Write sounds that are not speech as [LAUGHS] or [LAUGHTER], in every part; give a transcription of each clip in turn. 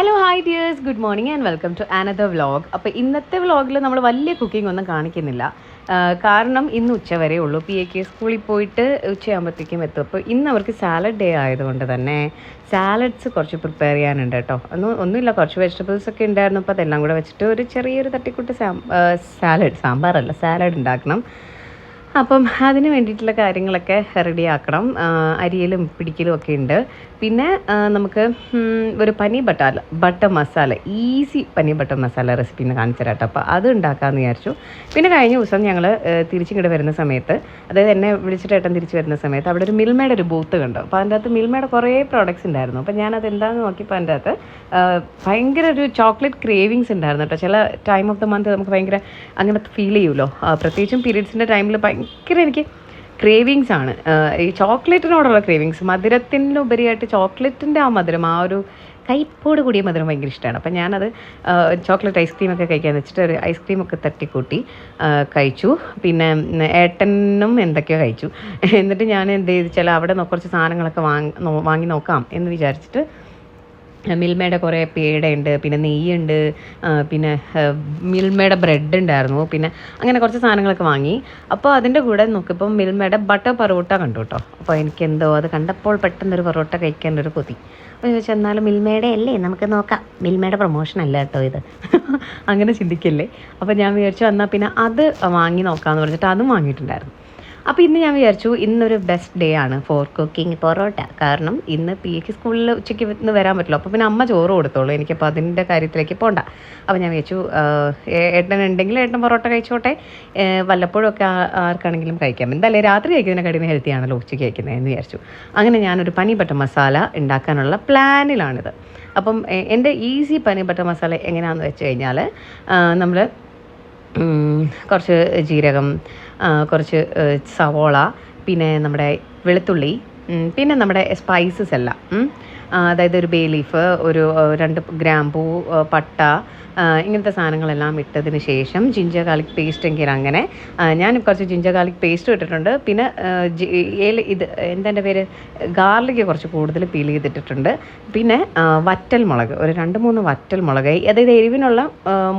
Hello hi dears good morning and welcome to another vlog അപ്പോൾ ഇന്നത്തെ വ്ളോഗിൽ നമ്മൾ വലിയ കുക്കിംഗ് ഒന്നും കാണിക്കുന്നില്ല. കാരണം ഇന്ന് ഉച്ച വരെ ഉള്ളൂ. പി എ കെ സ്കൂളിൽ പോയിട്ട് ഉച്ചയാകുമ്പോഴത്തേക്കും എത്തും. അപ്പോൾ ഇന്ന് അവർക്ക് സാലഡ് ഡേ ആയതുകൊണ്ട് തന്നെ സാലഡ്സ് കുറച്ച് പ്രിപ്പയർ ചെയ്യാനുണ്ട് കേട്ടോ. ഒന്നും ഒന്നുമില്ല. കുറച്ച് വെജിറ്റബിൾസ് ഒക്കെ ഉണ്ടായിരുന്നു. അപ്പോൾ അതെല്ലാം കൂടെ വെച്ചിട്ട് ഒരു ചെറിയൊരു തട്ടിക്കൂട്ട് സാലഡ് സാമ്പാറല്ല സാലഡ് ഉണ്ടാക്കണം. അപ്പം അതിന് വേണ്ടിയിട്ടുള്ള കാര്യങ്ങളൊക്കെ റെഡിയാക്കണം അരിയലും പിടിക്കലും ഒക്കെ ഉണ്ട്. പിന്നെ നമുക്ക് ഒരു paneer Batala butter masala easy paneer butter masala recipe എന്ന് കാണിച്ചു തരാം കേട്ടോ അപ്പോൾ അത് ഉണ്ടാക്കാമെന്ന് വിചാരിച്ചു. പിന്നെ കഴിഞ്ഞ ദിവസം ഞങ്ങൾ തിരിച്ചിങ്ങോട്ട് വരുന്ന സമയത്ത് അതായത് എന്നെ വിളിച്ചിട്ട് ഏട്ടൻ തിരിച്ച് വരുന്ന സമയത്ത് അവിടെ ഒരു മിൽമയുടെ ഒരു ബൂത്ത് കണ്ടു. അപ്പോൾ അതിന്റെ അകത്ത് മിൽമയുടെ കുറേ പ്രോഡക്റ്റ്സ് ഉണ്ടായിരുന്നു. അപ്പോൾ ഞാനത് എന്താണെന്ന് നോക്കിയപ്പോൾ അതിന്റെ അകത്ത് ഭയങ്കര ഒരു ചോക്ലേറ്റ് ക്രേവിങ്സ് ഉണ്ടായിരുന്നു കേട്ടോ. ചില ടൈം ഓഫ് ദ മന്ത് നമുക്ക് ഭയങ്കര അങ്ങനെ ഫീൽ ചെയ്യുമല്ലോ പ്രത്യേകിച്ചും പീരീഡ്സിന്റെ ടൈമിൽ എനിക്ക് ക്രേവിങ്സ് ആണ്. ഈ ചോക്ലേറ്റിനോടുള്ള ക്രേവിങ്സ് മധുരത്തിന്റെ ഉപരിയായിട്ട് ചോക്ലേറ്റിന്റെ ആ മധുരം ആ ഒരു കയ്പോട് കൂടിയ മധുരം ഭയങ്കര ഇഷ്ടമാണ്. അപ്പം ഞാനത് ചോക്ലേറ്റ് ഐസ്ക്രീമൊക്കെ കഴിക്കാൻ വെച്ചിട്ട് ഒരു ഐസ്ക്രീമൊക്കെ തട്ടിക്കൂട്ടി കഴിച്ചു. പിന്നെ ഏട്ടനും എന്തൊക്കെയോ കഴിച്ചു. എന്നിട്ട് ഞാൻ എന്ത് ചെയ്തു? വെച്ചാൽ അവിടെ കുറച്ച് സാധനങ്ങളൊക്കെ വാങ്ങി വാങ്ങി നോക്കാം എന്ന് വിചാരിച്ചിട്ട് മിൽമയുടെ കുറേ പേടയുണ്ട് പിന്നെ നെയ്യുണ്ട് പിന്നെ മിൽമയുടെ ബ്രെഡ് ഉണ്ടായിരുന്നു പിന്നെ അങ്ങനെ കുറച്ച് സാധനങ്ങളൊക്കെ വാങ്ങി. അപ്പോൾ അതിന്റെ കൂടെ നോക്കിയപ്പോൾ മിൽമയുടെ ബട്ടർ പറോട്ട കണ്ടു കേട്ടോ അപ്പോൾ എനിക്ക് എന്തോ അത് കണ്ടപ്പോൾ പെട്ടെന്നൊരു പറോട്ട കഴിക്കാൻ ഒരു കൊതി. അപ്പോൾ ചോദിച്ചാൽ എന്നാലും മിൽമയുടെ അല്ലേ? നമുക്ക് നോക്കാം. മിൽമയുടെ പ്രൊമോഷൻ അല്ല കേട്ടോ ഇത്. [LAUGHS] അങ്ങനെ ചിന്തിക്കല്ലേ? അപ്പോൾ ഞാൻ വിചാരിച്ചു എന്നാൽ പിന്നെ അത് വാങ്ങി നോക്കാമെന്ന് പറഞ്ഞിട്ട് അതും വാങ്ങിയിട്ടുണ്ടായിരുന്നു. അപ്പോൾ ഇന്ന് ഞാൻ വിചാരിച്ചു ഇന്നൊരു ബെസ്റ്റ് ഡേ ആണ് ഫോർ കുക്കിംഗ് പൊറോട്ട. കാരണം ഇന്ന് പി എക്ക് സ്കൂളിൽ ഉച്ചയ്ക്ക് ഇന്ന് വരാൻ പറ്റില്ല. അപ്പോൾ പിന്നെ അമ്മ ചോറ് കൊടുത്തോളൂ. എനിക്കപ്പോൾ അതിന്റെ കാര്യത്തിലേക്ക് പോകണ്ട അപ്പോൾ ഞാൻ വിചാരിച്ചു ഏട്ടൻ ഉണ്ടെങ്കിൽ ഏട്ടൻ പൊറോട്ട കഴിച്ചോട്ടെ. ഏഹ്, വല്ലപ്പോഴും ഒക്കെ ആ- ആർക്കാണെങ്കിലും കഴിക്കാം. എന്തായാലും രാത്രി കഴിക്കുന്നതിനെ കടിമ ഹെൽത്തി ആണല്ലോ ഉച്ചയ്ക്ക് കഴിക്കുന്നത് എന്ന് വിചാരിച്ചു. അങ്ങനെ ഞാനൊരു പനി ബട്ടർ മസാല ഉണ്ടാക്കാനുള്ള പ്ലാനിലാണിത്. അപ്പം എന്റെ ഈസി പനി ബട്ടർ മസാല എങ്ങനെയാണെന്ന് വെച്ച് കഴിഞ്ഞാൽ നമ്മൾ കുറച്ച് ജീരകം കുറച്ച് സവോള പിന്നെ നമ്മുടെ വെളുത്തുള്ളി പിന്നെ നമ്മുടെ സ്പൈസസ് എല്ലാം അതായത് ഒരു ബേ ലീഫ് ഒരു രണ്ട് ഗ്രാമ്പൂ പട്ട ഇങ്ങനത്തെ സാധനങ്ങളെല്ലാം ഇട്ടതിന് ശേഷം ജിഞ്ചർ ഗാർലിക് പേസ്റ്റ് എങ്കിൽ അങ്ങനെ ഞാൻ കുറച്ച് ജിഞ്ചർ ഗാർലിക് പേസ്റ്റ് ഇട്ടിട്ടുണ്ട്. പിന്നെ ഇത് എന്തെന്റെ പേര്? ഗാർലിക് കുറച്ച് കൂടുതൽ പീൽ ചെയ്തിട്ടിട്ടുണ്ട്. പിന്നെ വറ്റൽ മുളക് ഒരു രണ്ട് മൂന്ന് വറ്റൽ മുളക് അതായത് എരിവിനുള്ള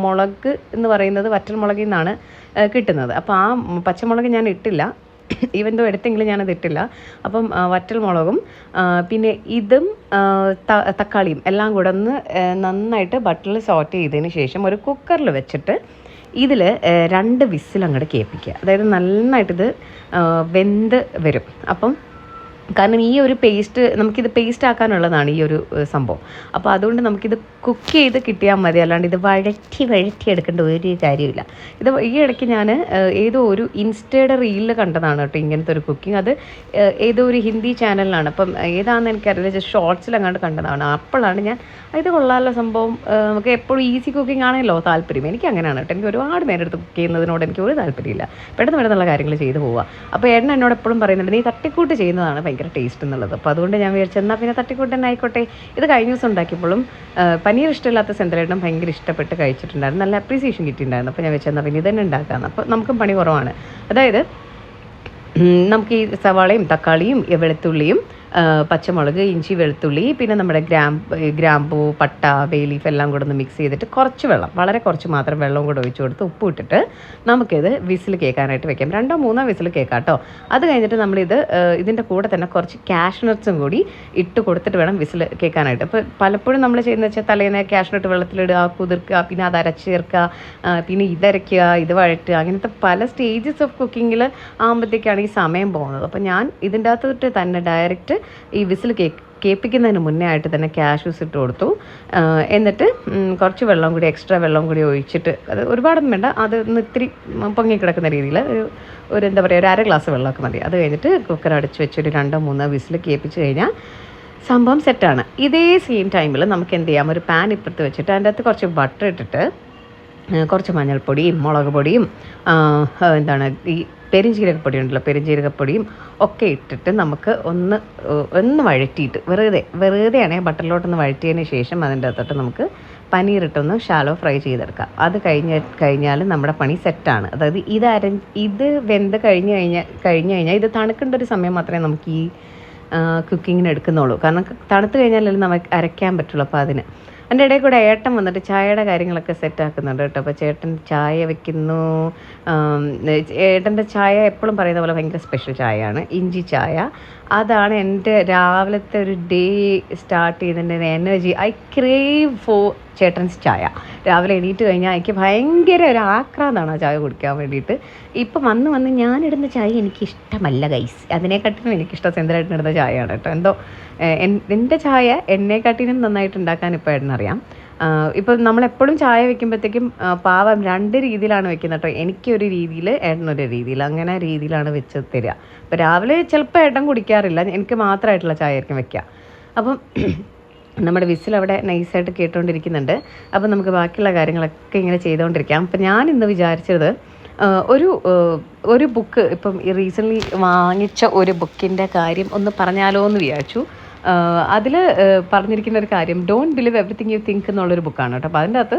മുളക് എന്ന് പറയുന്നത് വറ്റൽ മുളകിൽ നിന്നാണ് കിട്ടുന്നത്. അപ്പോൾ ആ പച്ചമുളക് ഞാൻ ഇട്ടില്ല. ഈവൻ ദോ എടുത്തെങ്കിലും ഞാനത് ഇട്ടില്ല. അപ്പം വറ്റൽ മുളകും പിന്നെ ഇതും തക്കാളിയും എല്ലാം കൂടെ ഒന്ന് നന്നായിട്ട് ബട്ടറിൽ സോട്ട് ചെയ്തതിന് ശേഷം ഒരു കുക്കറിൽ വെച്ചിട്ട് ഇതിൽ രണ്ട് വിസിൽ അങ്ങോട്ട് കേൾപ്പിക്കുക അതായത് നന്നായിട്ടിത് വെന്ത് വരും. അപ്പം കാരണം ഈ ഒരു പേസ്റ്റ് നമുക്കിത് പേസ്റ്റ് ആക്കാനുള്ളതാണ് ഈ ഒരു സംഭവം. അപ്പോൾ അതുകൊണ്ട് നമുക്കിത് കുക്ക് ചെയ്ത് കിട്ടിയാൽ മതി. അല്ലാണ്ട് ഇത് വഴറ്റി വഴറ്റി എടുക്കേണ്ട ഒരു കാര്യമില്ല. ഇത് ഈ ഇടയ്ക്ക് ഞാൻ ഏതോ ഒരു ഇൻസ്റ്റയുടെ റീലിൽ കണ്ടതാണ് കേട്ടോ ഇങ്ങനത്തെ ഒരു കുക്കിംഗ് അത് ഏതോ ഒരു ഹിന്ദി ചാനലിലാണ് അപ്പം ഏതാണെന്ന് എനിക്കറിയില്ല. ജസ്റ്റ് ഷോർട്സിൽ അങ്ങോട്ട് കണ്ടതാണ്. അപ്പോഴാണ് ഞാൻ "ആ, ഇത് കൊള്ളാമല്ലോ സംഭവം. നമുക്ക് എപ്പോഴും ഈസി കുക്കിംഗ് ആണല്ലോ താല്പര്യം? എനിക്ക് അങ്ങനെയാണ് കേട്ടോ. എനിക്ക് ഒരുപാട് നേരം എടുത്ത് കുക്ക് ചെയ്യുന്നതിനോട് എനിക്ക് ഒരു താല്പര്യമില്ല. പെട്ടെന്ന് പെട്ടെന്നുള്ള കാര്യങ്ങൾ ചെയ്തു പോവുക. അപ്പോൾ ഏട്ടൻ എന്നോട് എപ്പോഴും പറയുന്നുണ്ട് നീ തട്ടിക്കൂട്ട് ചെയ്യുന്നതാണ് ഭയങ്കര ടേസ്റ്റ് എന്നുള്ളത്. അപ്പോൾ അതുകൊണ്ട് ഞാൻ വിചാരിച്ചു എന്നാൽ പിന്നെ തട്ടിക്കൂട്ടൻ ആയിക്കോട്ടെ. ഇത് കഴിഞ്ഞ ദിവസം ഉണ്ടാക്കിയപ്പോഴും പനീർ ഇഷ്ടമില്ലാത്ത സെന്തലേട്ടൻ ഭയങ്കര ഇഷ്ടപ്പെട്ട് കഴിച്ചിട്ടുണ്ടായിരുന്നു. നല്ല അപ്രീസിയേഷൻ കിട്ടിയിട്ടുണ്ടായിരുന്നു. അപ്പോൾ ഞാൻ വെച്ചാൽ എന്നാൽ പിന്നെ ഇത് തന്നെ ഉണ്ടാക്കാമെന്ന് അപ്പോൾ നമുക്കും പണി കുറവാണ്. അതായത് നമുക്ക് ഈ സവാളയും തക്കാളിയും വെളുത്തുള്ളിയും പച്ചമുളക് ഇഞ്ചി വെളുത്തുള്ളി പിന്നെ നമ്മുടെ ഗ്രാം ഗ്രാമ്പൂ പട്ട ബേലീഫ് എല്ലാം കൂടെ ഒന്ന് മിക്സ് ചെയ്തിട്ട് കുറച്ച് വെള്ളം വളരെ കുറച്ച് മാത്രം വെള്ളവും കൂടെ ഒഴിച്ചു കൊടുത്ത് ഉപ്പ് ഇട്ടിട്ട് നമുക്കിത് വിസിൽ കേൾക്കാനായിട്ട് വെക്കാം. രണ്ടോ മൂന്നോ വിസിൽ കേൾക്കാം കേട്ടോ അത് കഴിഞ്ഞിട്ട് നമ്മളിത് ഇതിന്റെ കൂടെ തന്നെ കുറച്ച് കാഷ്നട്ട്സും കൂടി ഇട്ട് കൊടുത്തിട്ട് വേണം വിസിൽ കേൾക്കാനായിട്ട്. അപ്പോൾ പലപ്പോഴും നമ്മൾ ചെയ്യുന്നത് വെച്ചാൽ തലേന്ന് കാഷ്നട്ട് വെള്ളത്തിലിടുക കുതിർക്കുക പിന്നെ അത് അരച്ച് ചേർക്കുക പിന്നെ ഇതരയ്ക്കുക ഇത് വഴറ്റുക അങ്ങനത്തെ പല സ്റ്റേജസ് ഓഫ് കുക്കിങ്ങിൽ ആകുമ്പോഴത്തേക്കാണ് ഈ സമയം പോകുന്നത്. അപ്പോൾ ഞാൻ ഇതിന്റെ അകത്തോട്ട് തന്നെ ഡയറക്റ്റ് ഈ വിസിൽ കേക്ക് കേൾപ്പിക്കുന്നതിന് മുന്നേ ആയിട്ട് തന്നെ ക്യാഷ്യൂസ് ഇട്ട് കൊടുത്തു. എന്നിട്ട് കുറച്ച് വെള്ളം കൂടി എക്സ്ട്രാ വെള്ളം കൂടി ഒഴിച്ചിട്ട് അത് ഒരുപാടൊന്നും വേണ്ട അത് ഒന്ന് ഇത്തിരി പൊങ്ങി കിടക്കുന്ന രീതിയിൽ ഒരു ഒരു എന്താ പറയുക ഒരു അര ഗ്ലാസ് വെള്ളമൊക്കെ മതി. അത് കഴിഞ്ഞിട്ട് കുക്കർ അടച്ച് വെച്ചൊരു രണ്ടോ മൂന്നോ വിസിൽ കേൾപ്പിച്ച് കഴിഞ്ഞാൽ സംഭവം സെറ്റാണ് ഇതേ സെയിം ടൈമിൽ നമുക്ക് എന്ത് ചെയ്യാം? ഒരു പാൻ ഇപ്പുറത്ത് വെച്ചിട്ട് അതിന്റെ അകത്ത് കുറച്ച് ബട്ടർ ഇട്ടിട്ട് കുറച്ച് മഞ്ഞൾപ്പൊടിയും മുളക് പൊടിയും എന്താണ് ഈ പെരുംജീരകപ്പൊടി ഉണ്ടല്ലോ പെരുംജീരകപ്പൊടിയും ഒക്കെ ഇട്ടിട്ട് നമുക്ക് ഒന്ന് ഒന്ന് വഴറ്റിയിട്ട് വെറുതെ വെറുതെയാണെങ്കിൽ ബട്ടറിലോട്ടൊന്ന് വഴറ്റിയതിന് ശേഷം അതിന്റെ അകത്തോട്ട് നമുക്ക് പനീറിട്ടൊന്ന് ഷാലോ ഫ്രൈ ചെയ്തെടുക്കാം. അത് കഴിഞ്ഞ കഴിഞ്ഞാൽ നമ്മുടെ പണി സെറ്റാണ്. അതായത് ഇത് അര ഇത് വെന്ത് കഴിഞ്ഞ് കഴിഞ്ഞാൽ കഴിഞ്ഞ് കഴിഞ്ഞാൽ ഇത് തണുക്കേണ്ട ഒരു സമയം മാത്രമേ നമുക്ക് ഈ കുക്കിങ്ങിന് എടുക്കുന്നുള്ളൂ. കാരണം തണുത്ത് കഴിഞ്ഞാലല്ലേ നമുക്ക് അരയ്ക്കാൻ പറ്റുള്ളൂ. അപ്പോൾ അതിന് എന്റെ ഇടയിൽ കൂടെ ഏട്ടൻ വന്നിട്ട് ചായയുടെ കാര്യങ്ങളൊക്കെ സെറ്റാക്കുന്നുണ്ട് കേട്ടോ. അപ്പോൾ ചേട്ടൻ ചായ വെക്കുന്നു. ഏട്ടന്റെ ചായ എപ്പോഴും പറയുന്ന പോലെ ഭയങ്കര സ്പെഷ്യൽ ചായയാണ്. ഇഞ്ചി ചായ. അതാണ് എന്റെ രാവിലത്തെ ഒരു ഡേ സ്റ്റാർട്ട് ചെയ്യുന്നതിന്റെ എനർജി ഐ ക്രേവ് ഫോർ ചേട്ടൻസ് ചായ. രാവിലെ എണീറ്റ് കഴിഞ്ഞാൽ എനിക്ക് ഭയങ്കര ഒരു ആക്രാന്താണ് ആ ചായ കുടിക്കാൻ വേണ്ടിയിട്ട്. ഇപ്പം വന്ന് വന്ന് ഞാനിടുന്ന ചായ എനിക്ക് ഇഷ്ടമല്ല ഗൈസ് അതിനെക്കാട്ടിലും എനിക്കിഷ്ടം സെന്തരായിട്ട് ഇടുന്ന ചായയാണ് കേട്ടോ. എന്തോ എന്റെ ചായ എന്നെക്കാട്ടിലും നന്നായിട്ട് ഉണ്ടാക്കാൻ ഇപ്പോൾ ഏട്ടനറിയാം. ഇപ്പം നമ്മളെപ്പോഴും ചായ വെക്കുമ്പോഴത്തേക്കും പാവം രണ്ട് രീതിയിലാണ് വെക്കുന്നത് കേട്ടോ. എനിക്കൊരു രീതിയിൽ ഏട്ടനൊരു രീതിയിൽ അങ്ങനെ രീതിയിലാണ് വെച്ച് തരിക. അപ്പോൾ രാവിലെ ചിലപ്പോൾ ഏട്ടൻ കുടിക്കാറില്ല എനിക്ക് മാത്രമായിട്ടുള്ള ചായ ആയിരിക്കും വെക്കുക അപ്പം [CLEARS THROAT] നമ്മുടെ വിസിൽ അവിടെ നൈസായിട്ട് കേട്ടുകൊണ്ടിരിക്കുന്നുണ്ട് അപ്പം നമുക്ക് ബാക്കിയുള്ള കാര്യങ്ങളൊക്കെ ഇങ്ങനെ ചെയ്തുകൊണ്ടിരിക്കാം അപ്പം ഞാൻ ഇന്ന് വിചാരിച്ചത് ഒരു ഒരു ബുക്ക് ഇപ്പം റീസെന്റ്ലി വാങ്ങിച്ച ഒരു ബുക്കിന്റെ കാര്യം ഒന്ന് പറഞ്ഞാലോ എന്ന് വിചാരിച്ചു. അതിൽ പറഞ്ഞിരിക്കുന്ന ഒരു കാര്യം don't believe everything you think എന്നുള്ളൊരു ബുക്കാണ് കേട്ടോ. അപ്പോൾ അതിന്റെ അകത്ത്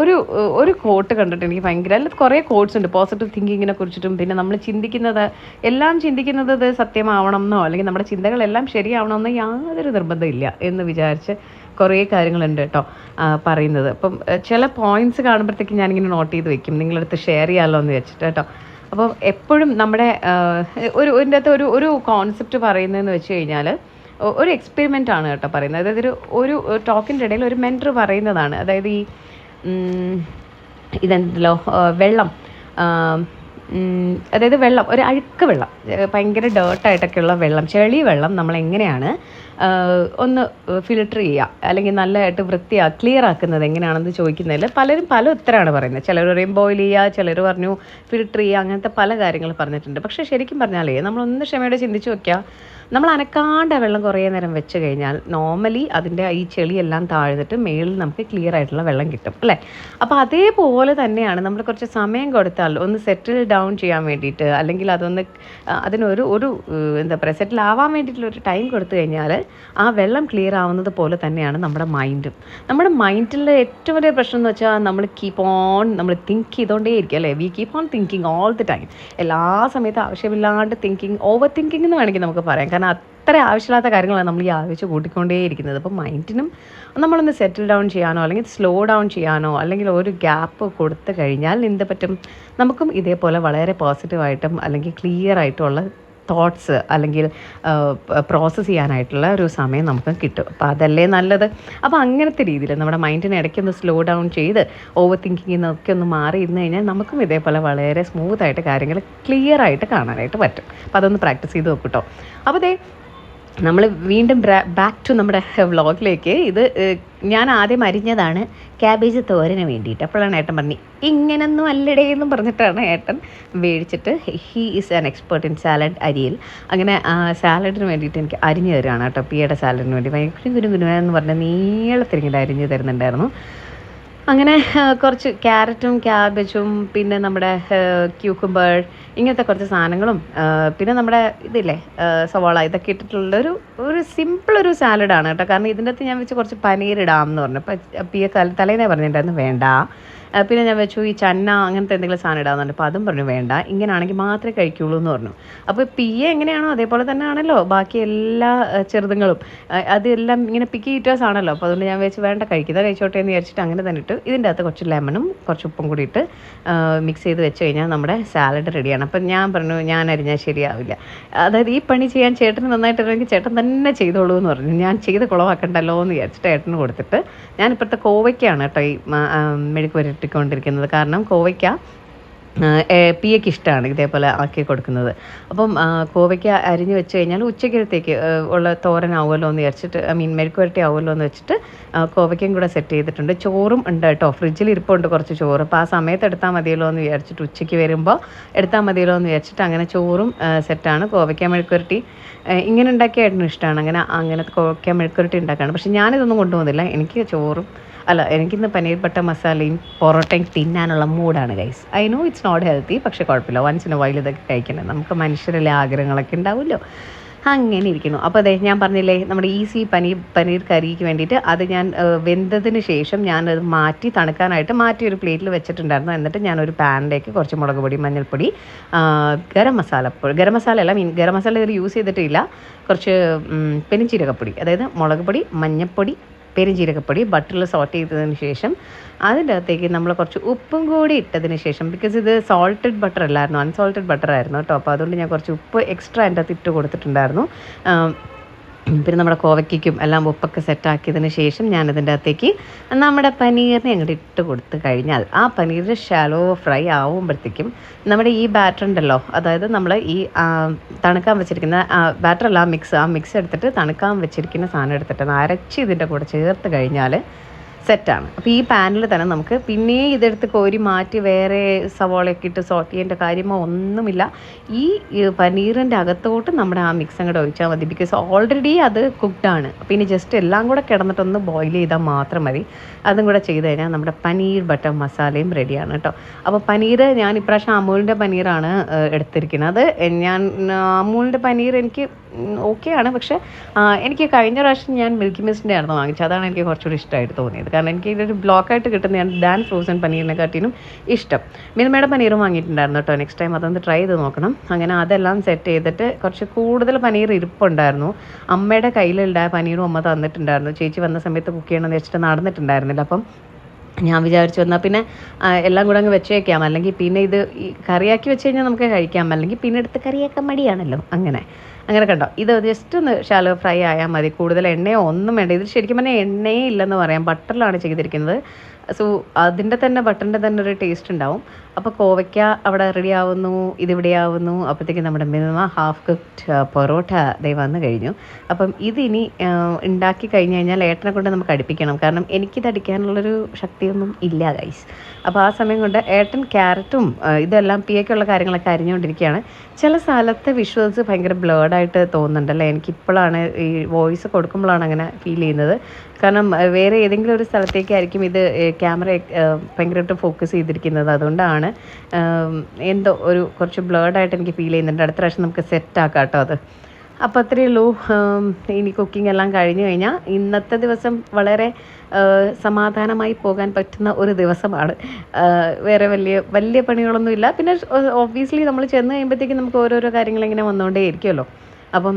ഒരു ഒരു കോട്ട് കണ്ടിട്ട് എനിക്ക് ഭയങ്കര അതിൽ കുറേ കോട്ട്സ് ഉണ്ട്. പോസിറ്റീവ് തിങ്കിങ്ങിനെ കുറിച്ചിട്ടും പിന്നെ നമ്മൾ ചിന്തിക്കുന്നത് എല്ലാം ചിന്തിക്കുന്നത് സത്യമാവണം എന്നോ അല്ലെങ്കിൽ നമ്മുടെ ചിന്തകളെല്ലാം ശരിയാവണമെന്നോ യാതൊരു നിർബന്ധമില്ല എന്ന് വിചാരിച്ച് കുറേ കാര്യങ്ങളുണ്ട് കേട്ടോ പറയുന്നത്. അപ്പം ചില പോയിന്റ്സ് കാണുമ്പോഴത്തേക്കും ഞാനിങ്ങനെ നോട്ട് ചെയ്ത് വെക്കും. നിങ്ങളടുത്ത് ഷെയർ ചെയ്യാമല്ലോ എന്ന് വെച്ചിട്ട് കേട്ടോ. അപ്പോൾ എപ്പോഴും നമ്മുടെ ഒരു ഇതിന്റെ അകത്ത് ഒരു ഒരു കോൺസെപ്റ്റ് പറയുന്നതെന്ന് വെച്ച് കഴിഞ്ഞാൽ ഒരു എക്സ്പെരിമെന്റ് ആണ് കേട്ടോ പറയുന്നത്. അതായത് ഒരു ഒരു ടോക്കിന്റെ ഇടയിൽ ഒരു മെന്റർ പറയുന്നതാണ്. അതായത് ഈ ഇതെന്തല്ലോ വെള്ളം. അതായത് വെള്ളം ഒരു അഴുക്ക് വെള്ളം. ഭയങ്കര ഡേർട്ടായിട്ടൊക്കെയുള്ള വെള്ളം ചെളി വെള്ളം നമ്മൾ എങ്ങനെയാണ് ഒന്ന് ഫിൽട്ടർ ചെയ്യുക അല്ലെങ്കിൽ നല്ലതായിട്ട് വൃത്തിയാ ക്ലിയർ ആക്കുന്നത് എങ്ങനെയാണെന്ന് ചോദിക്കുന്നതിൽ പലരും പല ഉത്തരമാണ് പറയുന്നത്. ചിലർ പറയും ബോയിൽ ചെയ്യുക ചിലർ പറഞ്ഞു ഫിൽട്ടർ ചെയ്യുക അങ്ങനത്തെ പല കാര്യങ്ങൾ പറഞ്ഞിട്ടുണ്ട്. പക്ഷേ ശരിക്കും പറഞ്ഞാലേ നമ്മളൊന്ന് ക്ഷമയോടെ ചിന്തിച്ച് നോക്കിയാൽ നമ്മൾ അനക്കാണ്ട വെള്ളം കുറേ നേരം വെച്ച് കഴിഞ്ഞാൽ നോർമലി അതിന്റെ ഈ ചെളിയെല്ലാം താഴ്ന്നിട്ട് മേളിൽ നമുക്ക് ക്ലിയർ ആയിട്ടുള്ള വെള്ളം കിട്ടും അല്ലേ? അപ്പോൾ അതേപോലെ തന്നെയാണ് നമ്മൾ കുറച്ച് സമയം കൊടുത്താൽ ഒന്ന് സെറ്റിൽ ഡൗൺ ചെയ്യാൻ വേണ്ടിയിട്ട് അല്ലെങ്കിൽ അതൊന്ന് അതിനൊരു ഒരു എന്താ പറയുക സെറ്റിൽ ആവാൻ വേണ്ടിയിട്ടുള്ള ഒരു ടൈം കൊടുത്തു കഴിഞ്ഞാൽ ആ വെള്ളം ക്ലിയർ ആവുന്നത് പോലെ തന്നെയാണ് നമ്മുടെ മൈൻഡും നമ്മുടെ മൈൻഡിലെ ഏറ്റവും വലിയ പ്രശ്നം എന്ന് വെച്ചാൽ നമ്മൾ കീപ്പ് ഓൺ നമ്മൾ തിങ്ക് ചെയ്തുകൊണ്ടേ ഇരിക്കും അല്ലേ? We keep on thinking all the time എല്ലാ സമയത്തും ആവശ്യമില്ലാണ്ട് തിങ്കിങ് ഓവർ തിങ്കിങ് എന്ന് വേണമെങ്കിൽ നമുക്ക് പറയാം. കാരണം അത്ര ആവശ്യമില്ലാത്ത കാര്യങ്ങളാണ് നമ്മൾ ഈ ആവശ്യം കൂട്ടിക്കൊണ്ടേയിരിക്കുന്നത്. അപ്പോൾ മൈൻഡിനും നമ്മളൊന്ന് സെറ്റിൽ ഡൗൺ ചെയ്യാനോ അല്ലെങ്കിൽ സ്ലോ ഡൗൺ ചെയ്യാനോ അല്ലെങ്കിൽ ഒരു ഗ്യാപ്പ് കൊടുത്തു കഴിഞ്ഞാൽ എന്ത് പറ്റും? നമുക്കും ഇതേപോലെ വളരെ പോസിറ്റീവായിട്ടും അല്ലെങ്കിൽ ക്ലിയർ ആയിട്ടുള്ള തോട്ട്സ് അല്ലെങ്കിൽ പ്രോസസ്സ് ചെയ്യാനായിട്ടുള്ള ഒരു സമയം നമുക്ക് കിട്ടും. അപ്പോൾ അതല്ലേ നല്ലത്? അപ്പോൾ അങ്ങനത്തെ രീതിയിൽ നമ്മുടെ മൈൻഡിനെ ഇടയ്ക്കൊന്ന് സ്ലോ ഡൗൺ ചെയ്ത് ഓവർ തിങ്കിങ്ങിൽ നിന്നൊക്കെ ഒന്ന് മാറി ഇരുന്ന് കഴിഞ്ഞാൽ നമുക്കും ഇതേപോലെ വളരെ സ്മൂത്തായിട്ട് കാര്യങ്ങൾ ക്ലിയർ ആയിട്ട് കാണാനായിട്ട് പറ്റും. അപ്പോൾ അതൊന്ന് പ്രാക്ടീസ് ചെയ്ത് നോക്കൂട്ടോ അപ്പോൾ ദേ നമ്മൾ വീണ്ടും ബാക്ക് ടു നമ്മുടെ വ്ളോഗിലേക്ക് ഇത് ഞാൻ ആദ്യം അരിഞ്ഞതാണ് ക്യാബേജ് തോരന് വേണ്ടിയിട്ട്. അപ്പോഴാണ് ഏട്ടൻ പറഞ്ഞു ഇങ്ങനൊന്നും അല്ലടേ എന്നും പറഞ്ഞിട്ടാണ് ഏട്ടൻ മേടിച്ചിട്ട് he is an expert in salad അരിയിൽ. അങ്ങനെ സാലഡിന് വേണ്ടിയിട്ട് എനിക്ക് അരിഞ്ഞു തരുവാണ് കേട്ടോ പിയുടെ സാലഡിന് വേണ്ടി. ഭയങ്കര കുരു കുരു എന്ന് പറഞ്ഞ നീളത്തിരിങ്ങനെ അരിഞ്ഞു തരുന്നുണ്ടായിരുന്നു. അങ്ങനെ കുറച്ച് ക്യാരറ്റും ക്യാബേജും പിന്നെ നമ്മുടെ ക്യൂക്കുംബർ ഇങ്ങനത്തെ കുറച്ച് സാധനങ്ങളും പിന്നെ നമ്മുടെ ഇതില്ലേ സവാള ഇതൊക്കെ ഇട്ടിട്ടുള്ള ഒരു ഒരു സിമ്പിൾ ഒരു സാലഡാണ് കേട്ടോ. കാരണം ഇതിന്റെ അകത്ത് ഞാൻ വെച്ച് കുറച്ച് പനീർ ഇടാം എന്ന് പറഞ്ഞു. അപ്പം പിയ തല തലേന്നേ പറഞ്ഞിട്ടുണ്ടായിരുന്നു വേണ്ട. പിന്നെ ഞാൻ വെച്ചു ഈ ചന്ന അങ്ങനത്തെ എന്തെങ്കിലും സാധനം ഇടാമെന്നുണ്ട് അപ്പോൾ അതും പറഞ്ഞു വേണ്ട ഇങ്ങനെയാണെങ്കിൽ മാത്രമേ കഴിക്കുള്ളൂ എന്ന് പറഞ്ഞു. അപ്പോൾ പിയെ എങ്ങനെയാണോ അതേപോലെ തന്നെ ആണല്ലോ ബാക്കി എല്ലാ ചെറുതുങ്ങളും. അതെല്ലാം ഇങ്ങനെ പിക്കി ഈറ്റേഴ്സ് ആണല്ലോ. അപ്പോൾ അതുകൊണ്ട് ഞാൻ വെച്ച് വേണ്ട കഴിക്കുന്നത് കഴിച്ചോട്ടെ എന്ന് വിചാരിച്ചിട്ട് അങ്ങനെ തന്നെ ഇട്ട് ഇതിന്റെ അകത്ത് കുറച്ച് ലെമണും കുറച്ച് ഉപ്പും കൂടി ഇട്ട് മിക്സ് ചെയ്ത് വെച്ച് കഴിഞ്ഞാൽ നമ്മുടെ സാലഡ് റെഡിയാണ് അപ്പം ഞാൻ പറഞ്ഞു ഞാൻ അരിഞ്ഞാൽ ശരിയാവില്ല. അതായത് ഈ പണി ചെയ്യാൻ ചേട്ടന് നന്നായിട്ട് അറിയാമെങ്കിൽ ചേട്ടൻ തന്നെ ചെയ്തോളൂ എന്ന് പറഞ്ഞു. ഞാൻ ചെയ്ത് കുളവാക്കണ്ടല്ലോ എന്ന് വിചാരിച്ചിട്ട് ഏട്ടന് കൊടുത്തിട്ട് ഞാൻ ഇപ്പോഴത്തെ കോവയ്ക്കാണ് കേട്ടോ ഈ മെഴുക്ക് ആ, മെഴുക്ക് പുരട്ടിക്കൊണ്ടിരിക്കുന്നത് കാരണം കോവയ്ക്ക പി എക്ക് ഇഷ്ടമാണ് ഇതേപോലെ ആക്കി കൊടുക്കുന്നത്. അപ്പം കോവയ്ക്ക് അരിഞ്ഞ് വെച്ച് കഴിഞ്ഞാൽ ഉച്ചക്കലത്തേക്ക് ഉള്ള തോരനാവുമല്ലോ എന്ന് വിചാരിച്ചിട്ട് ഐ മീൻ മെഴുക്കുവരട്ടി ആവുമല്ലോ എന്ന് വെച്ചിട്ട് കോവയ്ക്കും കൂടെ സെറ്റ് ചെയ്തിട്ടുണ്ട്. ചോറും ഉണ്ട് കേട്ടോ. ഫ്രിഡ്ജിൽ ഇരിപ്പുണ്ട് കുറച്ച് ചോറ്. അപ്പോൾ ആ സമയത്ത് എടുത്താൽ മതിയല്ലോ എന്ന് വിചാരിച്ചിട്ട് ഉച്ചയ്ക്ക് വരുമ്പോൾ എടുത്താൽ മതിയല്ലോ എന്ന് വിചാരിച്ചിട്ട് അങ്ങനെ ചോറും സെറ്റാണ്. കോവയ്ക്ക മെഴുക്കുവരട്ടി ഇങ്ങനെ ഉണ്ടാക്കിയായിരുന്നു ഇഷ്ടമാണ്. അങ്ങനെ അങ്ങനെ കോവയ്ക്ക മെഴുക്കുവരട്ടി ഉണ്ടാക്കാണ്. പക്ഷേ ഞാനിതൊന്നും കൊണ്ടുപോകുന്നില്ല. എനിക്ക് ചോറും അല്ല എനിക്കിന്ന് പനീർ ബട്ടർ മസാലയും പൊറോട്ടയും തിന്നാനുള്ള മൂഡാണ് guys I know it's not healthy പക്ഷേ കുഴപ്പമില്ല. വൺസ് ഇൻ വൈൽ ഇതൊക്കെ കഴിക്കണം. നമുക്ക് മനുഷ്യരിലെ ആഗ്രഹങ്ങളൊക്കെ ഉണ്ടാവുമല്ലോ. അങ്ങനെ ഇരിക്കുന്നു. അപ്പോൾ അതെ ഞാൻ പറഞ്ഞില്ലേ നമ്മുടെ ഈസി പനീർ പനീർ കറിക്ക് വേണ്ടിയിട്ട് അത് ഞാൻ വെന്തതിന് ശേഷം ഞാനത് മാറ്റി തണുക്കാനായിട്ട് മാറ്റി ഒരു പ്ലേറ്റിൽ വെച്ചിട്ടുണ്ടായിരുന്നു. എന്നിട്ട് ഞാൻ ഒരു പാനിലേക്ക് കുറച്ച് മുളക് പൊടി മഞ്ഞൾപ്പൊടി ഗരം മസാല ഗരം മസാല അല്ല മീൻ ഗരം മസാല ഇതിൽ യൂസ് ചെയ്തിട്ടില്ല. കുറച്ച് പെരിഞ്ചീരകപ്പൊടി അതായത് മുളക് പൊടി മഞ്ഞൾപ്പൊടി പെരുംജീരകപ്പൊടി ബട്ടറിൽ സോട്ട് ചെയ്തതിന് ശേഷം അതിന്റെ അകത്തേക്ക് നമ്മൾ കുറച്ച് ഉപ്പും കൂടി ഇട്ടതിന് ശേഷം ബിക്കോസ് ഇത് സോൾട്ടഡ് ബട്ടർ അല്ലായിരുന്നു അൺസോൾട്ടഡ് ബട്ടർ ആയിരുന്നു കേട്ടോ. അപ്പോൾ അതുകൊണ്ട് ഞാൻ കുറച്ച് ഉപ്പ് എക്സ്ട്രാ എന്റെ അകത്ത് ഇട്ട് കൊടുത്തിട്ടുണ്ടായിരുന്നു. പിന്നെ നമ്മുടെ കോവയ്ക്കും എല്ലാം ഉപ്പൊക്കെ സെറ്റാക്കിയതിന് ശേഷം ഞാനതിന്റെ അകത്തേക്ക് നമ്മുടെ പനീറിനെ അങ്ങോട്ട് ഇട്ട് കൊടുത്ത് കഴിഞ്ഞാൽ ആ പനീർ ഷാലോ ഫ്രൈ ആവുമ്പോഴത്തേക്കും നമ്മുടെ ഈ ബാറ്റർ ഉണ്ടല്ലോ അതായത് നമ്മൾ ഈ തണുക്കാൻ വെച്ചിരിക്കുന്ന ബാറ്ററല്ല ആ മിക്സ് ആ മിക്സ് എടുത്തിട്ട് തണുക്കാൻ വെച്ചിരിക്കുന്ന സാധനം എടുത്തിട്ട് അരച്ച് ഇതിന്റെ കൂടെ ചേർത്ത് കഴിഞ്ഞാൽ സെറ്റാണ് അപ്പോൾ ഈ പാനിൽ തന്നെ നമുക്ക് പിന്നെ ഇതെടുത്ത് കോരി മാറ്റി വേറെ സവോളയൊക്കെ ഇട്ട് സോട്ട് ചെയ്യേണ്ട കാര്യമോ ഒന്നുമില്ല. ഈ പനീറിന്റെ അകത്തോട്ട് നമ്മുടെ ആ മിക്സ് അങ്ങോട്ട് ഒഴിച്ചാൽ മതി. ബിക്കോസ് ഓൾറെഡി അത് കുക്ക്ഡ് ആണ്. അപ്പോൾ ഇനി ജസ്റ്റ് എല്ലാം കൂടെ കിടന്നിട്ടൊന്ന് ബോയിൽ ചെയ്താൽ മാത്രം മതി. അതും കൂടെ ചെയ്ത് കഴിഞ്ഞാൽ നമ്മുടെ പനീർ ബട്ടർ മസാലയും റെഡിയാണ് കേട്ടോ അപ്പോൾ പനീർ ഞാൻ ഇപ്രാവശ്യം അമൂലിന്റെ പനീറാണ് എടുത്തിരിക്കുന്നത്. ഞാൻ അമൂലിന്റെ പനീർ എനിക്ക് ഓക്കെ ആണ് പക്ഷേ എനിക്ക് കഴിഞ്ഞ പ്രാവശ്യം ഞാൻ മിൽക്കി മിസ്റ്റിന്റെ ആയിരുന്നു വാങ്ങിച്ചത്. അതാണ് എനിക്ക് കുറച്ചുകൂടി ഇഷ്ടമായിട്ട് തോന്നിയത്. കാരണം എനിക്ക് ഇതൊരു ബ്ലോക്കായിട്ട് കിട്ടുന്നതാണ് ഡാൻ ഫ്രോസൺ പനീറിനെക്കാട്ടിനും ഇഷ്ടം. മിൽമയുടെ പനീറും വാങ്ങിയിട്ടുണ്ടായിരുന്നു കേട്ടോ. നെക്സ്റ്റ് ടൈം അതൊന്ന് ട്രൈ ചെയ്ത് നോക്കണം. അങ്ങനെ അതെല്ലാം സെറ്റ് ചെയ്തിട്ട് കുറച്ച് കൂടുതൽ പനീർ ഇരിപ്പുണ്ടായിരുന്നു. അമ്മയുടെ കയ്യിലുണ്ടായ പനീറും അമ്മ തന്നിട്ടുണ്ടായിരുന്നു. ചേച്ചി വന്ന സമയത്ത് കുക്ക് ചെയ്യണമെന്ന് വെച്ചിട്ട് നടന്നിട്ടുണ്ടായിരുന്നില്ല. അപ്പം ഞാൻ വിചാരിച്ചു എന്നാൽ പിന്നെ എല്ലാം കൂടെ അങ്ങ് വെച്ചേക്കാം. അല്ലെങ്കിൽ പിന്നെ ഇത് കറിയാക്കി വെച്ച് കഴിഞ്ഞാൽ നമുക്ക് കഴിക്കാം. അല്ലെങ്കിൽ പിന്നെ എടുത്ത് കറിയാക്കാൻ മടിയാണല്ലോ. അങ്ങനെ. അങ്ങനെ കണ്ടോ? ഇത് ജസ്റ്റ് ഒന്ന് ഷാലോ ഫ്രൈ ആയാൽ മതി. കൂടുതൽ എണ്ണയോ ഒന്നും വേണ്ട. ഇത് ശരിക്കും പറഞ്ഞാൽ എണ്ണയേ ഇല്ലെന്ന് പറയാം. ബട്ടറിലാണ് ചെയ്തിരിക്കുന്നത്. സോ അതിന്റെ തന്നെ ബട്ടറിന്റെ തന്നെ ഒരു ടേസ്റ്റ് ഉണ്ടാവും. അപ്പോൾ കോവയ്ക്ക അവിടെ റെഡി ആവുന്നു ഇതിവിടെ ആവുന്നു. അപ്പോഴത്തേക്കും നമ്മുടെ മിനിമ ഹാഫ് കുക്ക്ഡ് പൊറോട്ട ദേ വന്നു കഴിഞ്ഞു. അപ്പം ഇതിനി ഉണ്ടാക്കി കഴിഞ്ഞ് കഴിഞ്ഞാൽ ഏട്ടനെ കൊണ്ട് നമുക്ക് അടുപ്പിക്കണം. കാരണം എനിക്കിത് അടിക്കാനുള്ളൊരു ശക്തിയൊന്നും ഇല്ല ഗൈസ് അപ്പോൾ ആ സമയം കൊണ്ട് ഏട്ടൻ ക്യാരറ്റും ഇതെല്ലാം പിയൊക്കെയുള്ള കാര്യങ്ങളൊക്കെ അരിഞ്ഞുകൊണ്ടിരിക്കുകയാണ്. ചില സ്ഥലത്തെ വിഷ്വൽസ് ഭയങ്കര ബ്ലേഡായിട്ട് തോന്നുന്നുണ്ടല്ലേ എനിക്കിപ്പോഴാണ് ഈ വോയിസ് കൊടുക്കുമ്പോഴാണ് അങ്ങനെ ഫീൽ ചെയ്യുന്നത്. കാരണം വേറെ ഏതെങ്കിലും ഒരു സ്ഥലത്തേക്കായിരിക്കും ഇത് ക്യാമറ ഭയങ്കരമായിട്ട് ഫോക്കസ് ചെയ്തിരിക്കുന്നത് അതുകൊണ്ടാണ്. എന്തോ ഒരു കുറച്ച് ബ്ലേഡായിട്ട് എനിക്ക് ഫീൽ ചെയ്യുന്നുണ്ട്. അടുത്ത പ്രാവശ്യം നമുക്ക് സെറ്റ് ആക്കാം കേട്ടോ അത്. അപ്പോൾ അത്രയേ ഉള്ളൂ. ഇനി കുക്കിംഗ് എല്ലാം കഴിഞ്ഞു കഴിഞ്ഞാൽ ഇന്നത്തെ ദിവസം വളരെ സമാധാനമായി പോകാൻ പറ്റുന്ന ഒരു ദിവസമാണ്. വേറെ വലിയ വലിയ പണികളൊന്നുമില്ല. പിന്നെ ഓബിയസ്ലി നമ്മൾ ചെന്ന് കഴിയുമ്പോഴത്തേക്കും നമുക്ക് ഓരോരോ കാര്യങ്ങൾ ഇങ്ങനെ വന്നുകൊണ്ടേ ഇരിക്കുമല്ലോ അപ്പം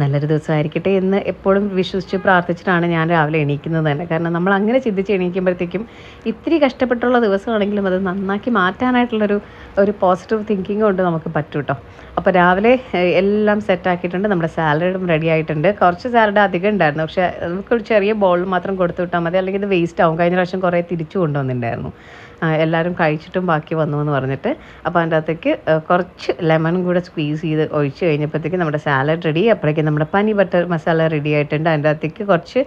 നല്ലൊരു ദിവസമായിരിക്കട്ടെ എന്ന് എപ്പോഴും വിശ്വസിച്ച് പ്രാർത്ഥിച്ചിട്ടാണ് ഞാൻ രാവിലെ എണീക്കുന്നത് തന്നെ. കാരണം നമ്മൾ അങ്ങനെ ചിന്തിച്ച് എണീക്കുമ്പോഴത്തേക്കും ഇത്തിരി കഷ്ടപ്പെട്ടുള്ള ദിവസമാണെങ്കിലും അത് നന്നാക്കി മാറ്റാനായിട്ടുള്ളൊരു ഒരു പോസിറ്റീവ് തിങ്കിങ് കൊണ്ട് നമുക്ക് പറ്റും കേട്ടോ അപ്പോൾ രാവിലെ എല്ലാം സെറ്റാക്കിയിട്ടുണ്ട് നമ്മുടെ സാലഡും റെഡി ആയിട്ടുണ്ട്. കുറച്ച് സാലഡ് അധികം ഉണ്ടായിരുന്നു. പക്ഷേ നമുക്കൊരു ചെറിയ ബോൾ മാത്രം കൊടുത്തു വിട്ടാൽ മതി. അല്ലെങ്കിൽ ഇത് വേസ്റ്റ് ആവും. കഴിഞ്ഞ പ്രാവശ്യം കുറേ തിരിച്ചു കൊണ്ടുവന്നിട്ടുണ്ടായിരുന്നു. എല്ലാവരും കഴിച്ചിട്ടും ബാക്കി വന്നു എന്ന് പറഞ്ഞിട്ട്. അപ്പോൾ അതിന്റെ അകത്തേക്ക് കുറച്ച് ലെമൺ കൂടെ സ്ക്വീസ് ചെയ്ത് ഒഴിച്ച് കഴിഞ്ഞപ്പോഴത്തേക്ക് നമ്മുടെ സാലഡ് റെഡി അപ്പോഴേക്കും നമ്മുടെ പനി ബട്ടർ മസാല റെഡി ആയിട്ടുണ്ട്. അതിന്റെ അകത്തേക്ക് കുറച്ച്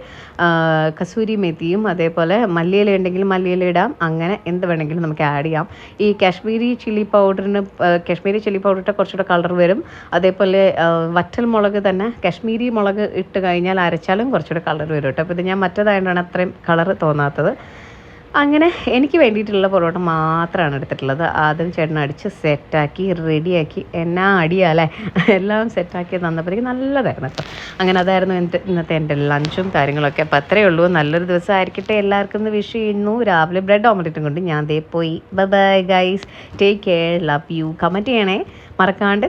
കസൂരി മെത്തിയും അതേപോലെ മല്ലിയില ഉണ്ടെങ്കിൽ മല്ലിയില ഇടാം. അങ്ങനെ എന്ത് വേണമെങ്കിലും നമുക്ക് ആഡ് ചെയ്യാം. ഈ കാശ്മീരി ചില്ലി പൗഡറിന് കാശ്മീരി ചില്ലി പൗഡറിട്ട് കുറച്ചുകൂടെ കളർ വരും. അതേപോലെ വറ്റൽ മുളക് തന്നെ കാശ്മീരി മുളക് ഇട്ട് കഴിഞ്ഞാൽ അരച്ചാലും കുറച്ചുകൂടെ കളർ വരും കേട്ടോ. അപ്പോൾ ഇത് ഞാൻ മറ്റേതായതുകൊണ്ടാണ് അത്രയും കളർ തോന്നാത്തത്. അങ്ങനെ എനിക്ക് വേണ്ടിയിട്ടുള്ള പൊറോട്ട മാത്രമാണ് എടുത്തിട്ടുള്ളത്. ആദ്യം ചേട്ടൻ അടിച്ച് സെറ്റാക്കി റെഡിയാക്കി. എന്നാ അടിയാലേ? എല്ലാം സെറ്റാക്കി തന്നപ്പോഴേക്കും നല്ലതായിരുന്നു കേട്ടോ. അങ്ങനെ അതായിരുന്നു എന്റെ ഇന്നത്തെ എന്റെ ലഞ്ചും കാര്യങ്ങളൊക്കെ. അപ്പോൾ അത്രയേ ഉള്ളൂ. നല്ലൊരു ദിവസം ആയിരിക്കട്ടെ എല്ലാവർക്കും ഇന്ന് വിഷ് ചെയ്യുന്നു. രാവിലെ ബ്രെഡ് ഓംലെറ്റും കൊണ്ട് ഞാൻ ദേ പോയി. Bye bye guys take care love you comment ചെയ്യണേ. മറക്കാണ്ട്.